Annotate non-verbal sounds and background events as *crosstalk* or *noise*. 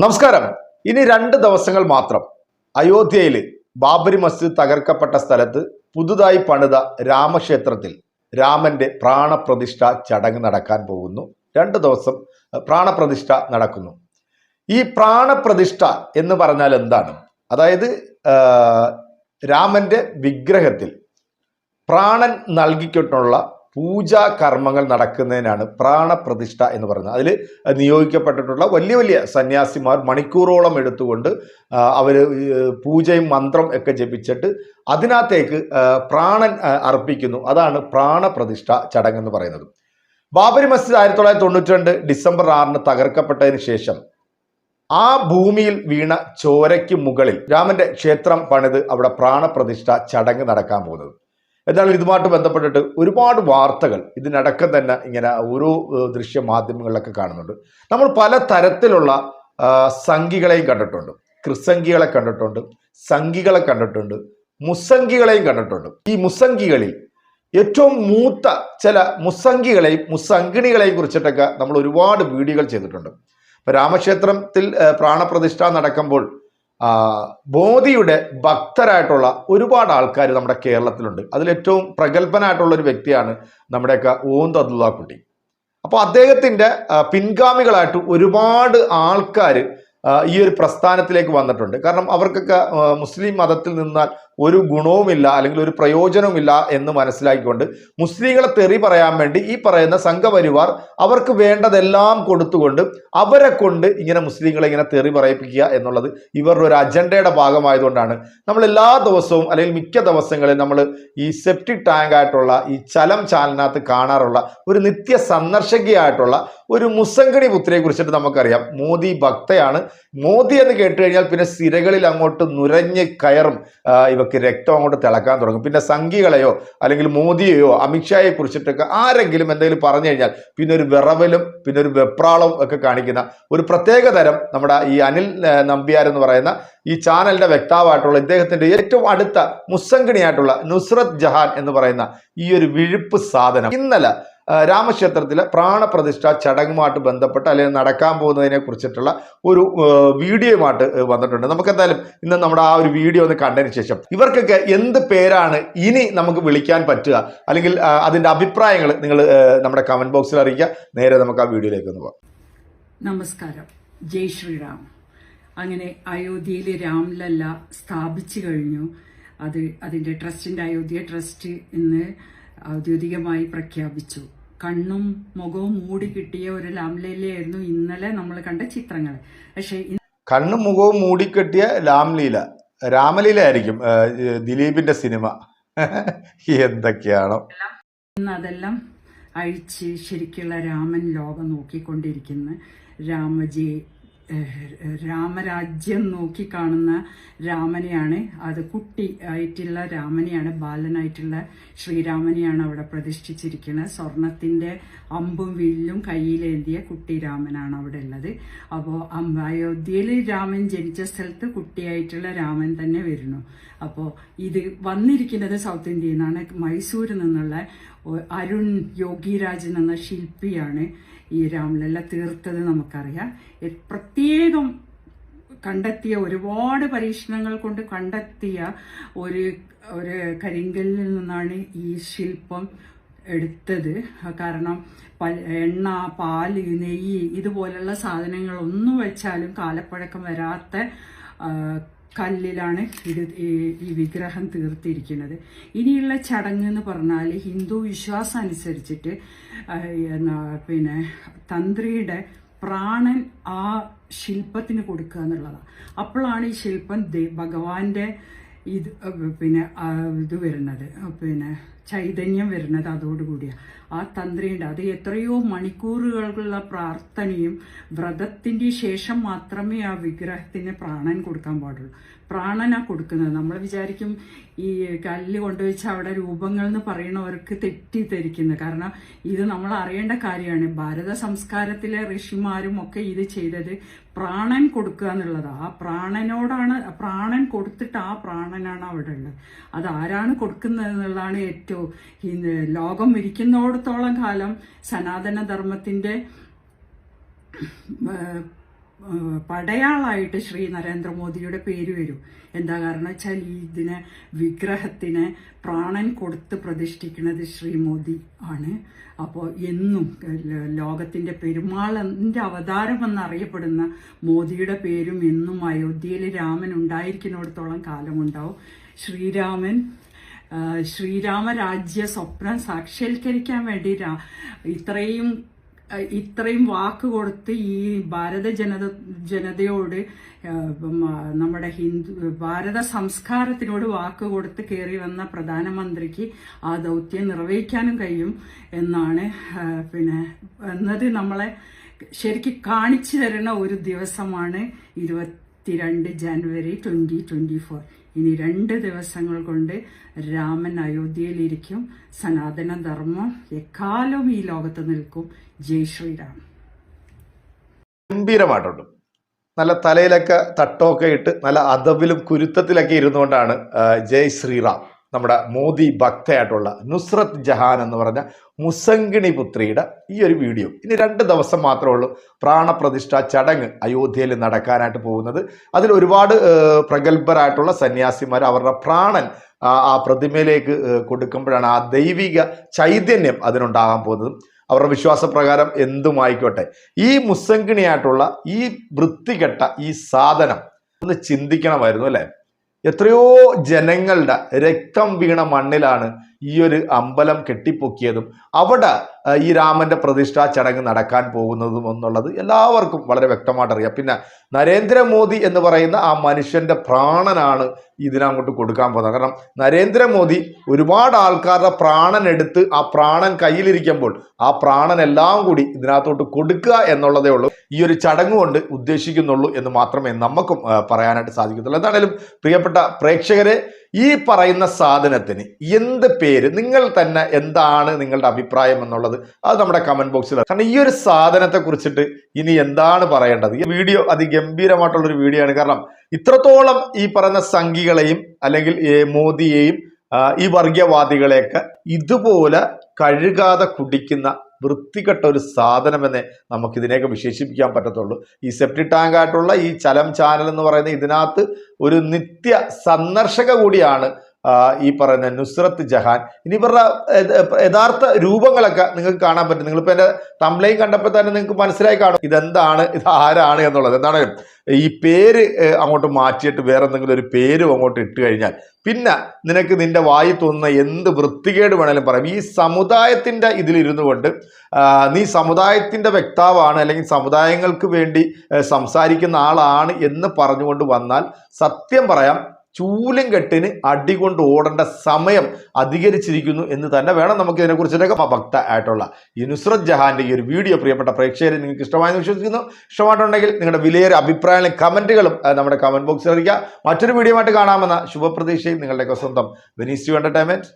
നമസ്കാരം. ഇനി രണ്ട് ദിവസങ്ങൾ മാത്രം. അയോധ്യയിൽ ബാബരി മസ്ജിദ് തകർക്കപ്പെട്ട സ്ഥലത്ത് പുതുതായി പണിത രാമക്ഷേത്രത്തിൽ രാമന്റെ പ്രാണപ്രതിഷ്ഠ ചടങ്ങ് നടക്കാൻ പോകുന്നു. രണ്ട് ദിവസം പ്രാണപ്രതിഷ്ഠ നടക്കുന്നു. ഈ പ്രാണപ്രതിഷ്ഠ എന്ന് പറഞ്ഞാൽ എന്താണ്? അതായത് രാമന്റെ വിഗ്രഹത്തിൽ പ്രാണൻ നൽകിക്കൊണ്ടുള്ള പൂജാ കർമ്മങ്ങൾ നടക്കുന്നതിനാണ് പ്രാണപ്രതിഷ്ഠ എന്ന് പറയുന്നത്. അതിൽ നിയോഗിക്കപ്പെട്ടിട്ടുള്ള വലിയ വലിയ സന്യാസിമാർ മണിക്കൂറോളം എടുത്തുകൊണ്ട് അവർ പൂജയും മന്ത്രം ഒക്കെ ജപിച്ചിട്ട് അതിനകത്തേക്ക് പ്രാണൻ അർപ്പിക്കുന്നു. അതാണ് പ്രാണപ്രതിഷ്ഠ ചടങ്ങ് എന്ന് പറയുന്നത്. ബാബരി മസ്ജിദ് ആയിരത്തി തൊള്ളായിരത്തി തൊണ്ണൂറ്റി രണ്ട് ഡിസംബർ ആറിന് തകർക്കപ്പെട്ടതിന് ശേഷം ആ ഭൂമിയിൽ വീണ ചോരയ്ക്ക് മുകളിൽ രാമന്റെ ക്ഷേത്രം പണിത് അവിടെ പ്രാണപ്രതിഷ്ഠ ചടങ്ങ് നടക്കാൻ പോകുന്നത്. എന്നാൽ ഇതുമായിട്ട് ബന്ധപ്പെട്ടിട്ട് ഒരുപാട് വാർത്തകൾ ഇതിനടക്കം തന്നെ ഇങ്ങനെ ഓരോ ദൃശ്യ മാധ്യമങ്ങളിലൊക്കെ കാണുന്നുണ്ട്. നമ്മൾ പല തരത്തിലുള്ള സംഘികളെയും കണ്ടിട്ടുണ്ട്. ക്രിസംഖികളെ കണ്ടിട്ടുണ്ട് സംഘികളെ കണ്ടിട്ടുണ്ട് മുസംഘികളെയും കണ്ടിട്ടുണ്ട്. ഈ മുസംഘികളിൽ ഏറ്റവും മൂത്ത ചില മുസംഘികളെയും മുസംഗിണികളെയും കുറിച്ചിട്ടൊക്കെ നമ്മൾ ഒരുപാട് വീഡിയോകൾ ചെയ്തിട്ടുണ്ട്. ഇപ്പൊ രാമക്ഷേത്രത്തിൽ പ്രാണപ്രതിഷ്ഠ നടക്കുമ്പോൾ മോദിയുടെ ഭക്തരായിട്ടുള്ള ഒരുപാട് ആൾക്കാർ നമ്മുടെ കേരളത്തിലുണ്ട്. അതിലേറ്റവും പ്രഗത്ഭനായിട്ടുള്ള ഒരു വ്യക്തിയാണ് നമ്മുടെയൊക്കെ ഓന്ത് അബ്ദുള്ള കുട്ടി അപ്പോൾ അദ്ദേഹത്തിന്റെ പിൻഗാമികളായിട്ട് ഒരുപാട് ആൾക്കാർ ഈ ഒരു പ്രസ്ഥാനത്തിലേക്ക് വന്നിട്ടുണ്ട്. കാരണം അവർക്കൊക്കെ മുസ്ലിം മതത്തിൽ നിന്നാൽ ഒരു ഗുണവുമില്ല അല്ലെങ്കിൽ ഒരു പ്രയോജനവുമില്ല എന്ന് മനസ്സിലാക്കിക്കൊണ്ട് മുസ്ലിങ്ങളെ തെറി പറയാൻ വേണ്ടി ഈ പറയുന്ന സംഘപരിവാർ അവർക്ക് വേണ്ടതെല്ലാം കൊടുത്തുകൊണ്ട് അവരെ കൊണ്ട് ഇങ്ങനെ മുസ്ലിങ്ങളെ ഇങ്ങനെ തെറി പറയിപ്പിക്കുക എന്നുള്ളത് ഇവരുടെ ഒരു അജണ്ടയുടെ ഭാഗമായതുകൊണ്ടാണ്. നമ്മൾ എല്ലാ ദിവസവും അല്ലെങ്കിൽ മിക്ക ദിവസങ്ങളിൽ നമ്മൾ ഈ സെപ്റ്റിക് ടാങ്ക് ആയിട്ടുള്ള ഈ ചലം ചാലിനകത്ത് കാണാറുള്ള ഒരു നിത്യ സന്ദർശകയായിട്ടുള്ള ഒരു മുസങ്കണി പുത്രിയെ കുറിച്ചിട്ട് നമുക്കറിയാം. മോദി ഭക്തയാണ്. മോദി എന്ന് കേട്ട് കഴിഞ്ഞാൽ പിന്നെ സിരകളിൽ അങ്ങോട്ട് നുരഞ്ഞ് കയറും ആ, ഇവക്ക് രക്തം അങ്ങോട്ട് തിളക്കാൻ തുടങ്ങും. പിന്നെ സംഘികളെയോ അല്ലെങ്കിൽ മോദിയെയോ അമിത്ഷായെ കുറിച്ചിട്ടൊക്കെ ആരെങ്കിലും എന്തെങ്കിലും പറഞ്ഞു കഴിഞ്ഞാൽ പിന്നെ ഒരു വിറവലും പിന്നെ ഒരു വെപ്രാളവും ഒക്കെ കാണിക്കുന്ന ഒരു പ്രത്യേക തരം നമ്മുടെ ഈ അനിൽ നമ്പ്യാർ എന്ന് പറയുന്ന ഈ ചാനലിന്റെ വ്യക്താവായിട്ടുള്ള ഇദ്ദേഹത്തിന്റെ ഏറ്റവും അടുത്ത മുസ്സംഗിണിയായിട്ടുള്ള നുസ്രത് ജഹാൻ എന്ന് പറയുന്ന ഈ ഒരു വിഴുപ്പ് സാധനം. ഇന്നലെ രാമക്ഷേത്രത്തിലെ പ്രാണപ്രതിഷ്ഠ ചടങ്ങുമായിട്ട് ബന്ധപ്പെട്ട് അല്ലെങ്കിൽ നടക്കാൻ പോകുന്നതിനെ കുറിച്ചിട്ടുള്ള ഒരു വീഡിയോയുമായിട്ട് വന്നിട്ടുണ്ട്. നമുക്ക് എന്തായാലും ഇന്ന് നമ്മുടെ ആ ഒരു വീഡിയോ ഒന്ന് കണ്ടതിന് ശേഷം ഇവർക്കൊക്കെ എന്ത് പേരാണ് ഇനി നമുക്ക് വിളിക്കാൻ പറ്റുക? അല്ലെങ്കിൽ അതിന്റെ അഭിപ്രായങ്ങൾ നിങ്ങൾ നമ്മുടെ കമന്റ് ബോക്സിൽ അറിയിക്കുക. നേരെ നമുക്ക് ആ വീഡിയോയിലേക്ക് ഒന്ന് പോകാം. നമസ്കാരം. ജയ് ശ്രീറാം. അങ്ങനെ അയോധ്യയിൽ രാംലല്ല സ്ഥാപിച്ചു കഴിഞ്ഞു. അത് അതിന്റെ ട്രസ്റ്റിന്റെ അയോധ്യ ട്രസ്റ്റ് ഇന്ന് ഔദ്യോഗികമായി പ്രഖ്യാപിച്ചു. കണ്ണും മുഖവും മൂടി കിട്ടിയ ഒരു ലാംലീലയായിരുന്നു ഇന്നലെ നമ്മൾ കണ്ട ചിത്രങ്ങൾ. പക്ഷേ കണ്ണും മുഖവും മൂടിക്കെട്ടിയ ലാംലീല. രാമലീല ആയിരിക്കും ദിലീപിന്റെ സിനിമ. *laughs* എന്തൊക്കെയാണോ. ഇന്ന് അതെല്ലാം അഴിച്ച് ശരിക്കുള്ള രാമൻ ലോകം നോക്കിക്കൊണ്ടിരിക്കുന്ന. രാമജി രാമരാജ്യം നോക്കി കാണുന്ന രാമനെയാണ്. അത് കുട്ടി ആയിട്ടുള്ള രാമനെയാണ് ബാലനായിട്ടുള്ള ശ്രീരാമനെയാണ് അവിടെ പ്രതിഷ്ഠിച്ചിരിക്കുന്നത്. സ്വർണത്തിന്റെ അമ്പും വില്ലും കയ്യിലേന്തിയ കുട്ടി രാമനാണ് അവിടെ ഉള്ളത്. അപ്പോൾ അയോധ്യയിൽ രാമൻ ജനിച്ച സ്ഥലത്ത് കുട്ടിയായിട്ടുള്ള രാമൻ തന്നെ വരുന്നു. അപ്പോൾ ഇത് വന്നിരിക്കുന്നത് സൗത്ത് ഇന്ത്യയിൽ നിന്നാണ്. മൈസൂരിൽ നിന്നുള്ള അരുൺ യോഗിരാജൻ എന്ന ശില്പിയാണ് ഈ രാംലല്ല തീർത്തത് നമുക്കറിയാം. പ്രത്യേകം കണ്ടെത്തിയ ഒരുപാട് പരീക്ഷണങ്ങൾ കൊണ്ട് കണ്ടെത്തിയ ഒരു ഒരു കരിങ്കല്ലിൽ നിന്നാണ് ഈ ശില്പം എടുത്തത്. കാരണം എണ്ണ പാൽ നെയ്യ് ഇതുപോലുള്ള സാധനങ്ങൾ ഒന്നും വെച്ചാലും കാലപ്പഴക്കം വരാത്ത കല്ലിലാണ് ഇത് ഈ- വിഗ്രഹം തീർത്തിരിക്കുന്നത്. ഇനിയുള്ള ചടങ്ങ് എന്ന് പറഞ്ഞാൽ ഹിന്ദു വിശ്വാസം അനുസരിച്ചിട്ട് പിന്നെ തന്ത്രിയുടെ പ്രാണൻ ആ ശില്പത്തിന് കൊടുക്കുക എന്നുള്ളതാണ് അപ്പോഴാണ് ഈ ശില്പം ഭഗവാന്റെ ഇത് പിന്നെ ഇത് വരുന്നത്. പിന്നെ ചൈതന്യം വരുന്നത് അതോടുകൂടിയാണ് ആ തന്ത്രിയുണ്ട് അത് എത്രയോ മണിക്കൂറുകളുള്ള പ്രാർത്ഥനയും വ്രതത്തിന്റെ ശേഷം മാത്രമേ ആ വിഗ്രഹത്തിന് പ്രാണൻ കൊടുക്കാൻ പാടുള്ളൂ. പ്രാണന കൊടുക്കുന്നത്. നമ്മൾ വിചാരിക്കും ഈ കല്ല് കൊണ്ടുവച്ച് അവിടെ രൂപങ്ങൾ എന്ന് പറയുന്നവർക്ക് തെറ്റിദ്ധരിക്കുന്നത് കാരണം ഇത് നമ്മൾ അറിയേണ്ട കാര്യമാണ്. ഭാരത സംസ്കാരത്തിലെ ഋഷിമാരും ഒക്കെ ഇത് ചെയ്തത് പ്രാണൻ കൊടുക്കുക എന്നുള്ളതാണ് ആ പ്രാണനോടാണ് പ്രാണൻ കൊടുത്തിട്ട് ആ പ്രാണനാണ് അവിടെ ഉള്ളത്. അത് ആരാണ് കൊടുക്കുന്നത് എന്നുള്ളതാണ് ഏറ്റവും ലോകം ലോകം ഇരിക്കുന്നിടത്തോളം കാലം സനാതന ധർമ്മത്തിന്റെ ഏഹ്, ഏഹ് പടയാളായിട്ട് ശ്രീ നരേന്ദ്രമോദിയുടെ പേര് വരും. എന്താ കാരണം വെച്ചാൽ ഇതിനെ വിഗ്രഹത്തിന് പ്രാണൻ കൊടുത്ത് പ്രതിഷ്ഠിക്കുന്നത് ശ്രീ മോദി ആണ്. അപ്പോൾ എന്നും ലോകത്തിന്റെ ലോകത്തിന്റെ അവതാരമെന്നറിയപ്പെടുന്ന മോദിയുടെ പേരും എന്നും അയോധ്യയിൽ രാമൻ ഉണ്ടായിരിക്കുന്നിടത്തോളം കാലമുണ്ടാവും. ശ്രീരാമൻ ശ്രീരാമരാജ്യ സ്വപ്നം സാക്ഷാത്കരിക്കാൻ വേണ്ടി ഇത്രയും ഇത്രയും വാക്ക് കൊടുത്ത് ഈ ഭാരത ജനത ജനതയോട് നമ്മുടെ ഹിന്ദു ഭാരത സംസ്കാരത്തിനോട് വാക്ക് കൊടുത്ത് കയറി വന്ന പ്രധാനമന്ത്രിക്ക് ആ ദൗത്യം നിർവഹിക്കാനും കഴിയും എന്നാണ് പിന്നെ എന്നത് നമ്മളെ ശരിക്കും കാണിച്ചു തരുന്ന ഒരു ദിവസമാണ് ഇരുപത്തിരണ്ട് ജനുവരി ട്വന്റി ട്വന്റി ഫോർ. ഇനി രണ്ട് ദിവസങ്ങൾ കൊണ്ട് രാമൻ അയോധ്യയിലിരിക്കും. സനാതന ധർമ്മം എക്കാലവും ഈ ലോകത്ത് നിൽക്കും. ജയ് ശ്രീരാം. ഗംഭീരമായിട്ടുണ്ട്. നല്ല തലയിലൊക്കെ തട്ടമൊക്കെ ഇട്ട് നല്ല അതവിലും കുരുത്തത്തിലൊക്കെ ഇരുന്നുകൊണ്ടാണ് ജയ് ശ്രീറാം. നമ്മുടെ മോദി ഭക്തയായിട്ടുള്ള നുസ്രത്ത് ജഹാൻ എന്ന് പറഞ്ഞ മുസങ്കിണി പുത്രിയുടെ ഈ ഒരു വീഡിയോ. ഇനി രണ്ട് ദിവസം മാത്രമേ ഉള്ളൂ പ്രാണപ്രതിഷ്ഠ ചടങ്ങ് അയോധ്യയിൽ നടക്കാനായിട്ട് പോകുന്നത്. അതിൽ ഒരുപാട് പ്രഗത്ഭരായിട്ടുള്ള സന്യാസിമാർ അവരുടെ പ്രാണൻ ആ പ്രതിമയിലേക്ക് കൊടുക്കുമ്പോഴാണ് ആ ദൈവിക ചൈതന്യം അതിനുണ്ടാകാൻ പോകുന്നത്. അവരുടെ വിശ്വാസപ്രകാരം എന്തുമായിക്കോട്ടെ. ഈ മുസങ്കിണിയായിട്ടുള്ള ഈ വൃത്തികെട്ട ഈ സാധനം ഒന്ന് ചിന്തിക്കണമായിരുന്നു അല്ലെ? എത്രയോ ജനങ്ങളുടെ രക്തം വീണ മണ്ണിലാണ് ഈ ഒരു അമ്പലം കെട്ടിപ്പൊക്കിയതും അവിടെ ഈ രാമന്റെ പ്രതിഷ്ഠാ ചടങ്ങ് നടക്കാൻ പോകുന്നതും എന്നുള്ളത് എല്ലാവർക്കും വളരെ വ്യക്തമായിട്ട് അറിയാം. പിന്നെ നരേന്ദ്രമോദി എന്ന് പറയുന്ന ആ മനുഷ്യന്റെ പ്രാണനാണ് ഇതിനങ്ങോട്ട് കൊടുക്കാൻ പോകുന്നത്. കാരണം നരേന്ദ്രമോദി ഒരുപാട് ആൾക്കാരുടെ പ്രാണൻ എടുത്ത് ആ പ്രാണൻ കയ്യിലിരിക്കുമ്പോൾ ആ പ്രാണൻ എല്ലാം കൂടി ഇതിനകത്തോട്ട് കൊടുക്കുക എന്നുള്ളതേ ഉള്ളൂ. ഈ ഒരു ചടങ്ങ് കൊണ്ട് ഉദ്ദേശിക്കുന്നുള്ളൂ എന്ന് മാത്രമേ നമുക്കും പറയാനായിട്ട് സാധിക്കത്തുള്ളൂ. എന്താണേലും പ്രിയപ്പെട്ട പ്രേക്ഷകരെ ഈ പറയുന്ന സാധനത്തിന് എന്ത് പേര് നിങ്ങൾ തന്നെ എന്താണ് നിങ്ങളുടെ അഭിപ്രായം എന്നുള്ളത് അത് നമ്മുടെ കമന്റ് ബോക്സിൽ കാരണം ഈ ഒരു സാധനത്തെ കുറിച്ചിട്ട് ഇനി എന്താണ് പറയേണ്ടത്? ഈ വീഡിയോ അതിഗംഭീരമായിട്ടുള്ള ഒരു വീഡിയോ ആണ്. കാരണം ഇത്രത്തോളം ഈ പറയുന്ന സംഖികളെയും അല്ലെങ്കിൽ മോദിയെയും ഈ വർഗീയവാദികളെയൊക്കെ ഇതുപോലെ കഴുകാതെ കുടിക്കുന്ന വൃത്തികെട്ട ഒരു സാധനമെന്നേ നമുക്കിതിനെയൊക്കെ വിശേഷിപ്പിക്കാൻ പറ്റത്തുള്ളൂ. ഈ സെപ്റ്റി ടാങ്ക് ആയിട്ടുള്ള ഈ ചലം ചാനൽ എന്ന് പറയുന്ന ഇതിനകത്ത് ഒരു നിത്യ സന്ദർശക കൂടിയാണ് ഈ പറയുന്ന നുസ്രത്ത് ജഹാൻ. ഇനി ഇവരുടെ യഥാർത്ഥ രൂപങ്ങളൊക്കെ നിങ്ങൾക്ക് കാണാൻ പറ്റും. നിങ്ങളിപ്പോൾ എന്റെ തമ്പ്ലയും കണ്ടപ്പോൾ തന്നെ നിങ്ങൾക്ക് മനസ്സിലായി കാണും. ഇതെന്താണ്? ഇത് ആരാണ് എന്നുള്ളത്. എന്താണ്? ഈ പേര് അങ്ങോട്ട് മാറ്റിയിട്ട് വേറെ എന്തെങ്കിലും ഒരു പേരും അങ്ങോട്ട് ഇട്ട് കഴിഞ്ഞാൽ പിന്നെ നിനക്ക് നിന്റെ വായി തോന്നുന്ന എന്ത് വൃത്തികേട് വേണേലും പറയാം. ഈ സമുദായത്തിന്റെ ഇതിലിരുന്നു കൊണ്ട് നീ സമുദായത്തിന്റെ വ്യക്താവാണ് അല്ലെങ്കിൽ സമുദായങ്ങൾക്ക് വേണ്ടി സംസാരിക്കുന്ന ആളാണ് എന്ന് പറഞ്ഞുകൊണ്ട് വന്നാൽ സത്യം പറയാം ചൂലും കെട്ടിന് അടികൊണ്ട് ഓടേണ്ട സമയം അധികരിച്ചിരിക്കുന്നു എന്ന് തന്നെ വേണം നമുക്ക് ഇതിനെക്കുറിച്ചിട്ടൊക്കെ ഭക്ത ആയിട്ടുള്ള ഈ നുസ്രത് ജഹാന്റെ ഈ ഒരു വീഡിയോ പ്രിയപ്പെട്ട പ്രേക്ഷകരെ നിങ്ങൾക്ക് ഇഷ്ടമായെന്ന് വിശ്വസിക്കുന്നു. ഇഷ്ടമായിട്ടുണ്ടെങ്കിൽ നിങ്ങളുടെ വിലയേറിയ അഭിപ്രായങ്ങളും കമന്റുകളും നമ്മുടെ കമന്റ് ബോക്സിൽ അറിയിക്കുക. മറ്റൊരു വീഡിയോ ആയിട്ട് കാണാമെന്ന ശുഭപ്രതീക്ഷയും നിങ്ങളുടെയൊക്കെ സ്വന്തം വെനീസ് ടു എന്റർടൈൻമെന്റ്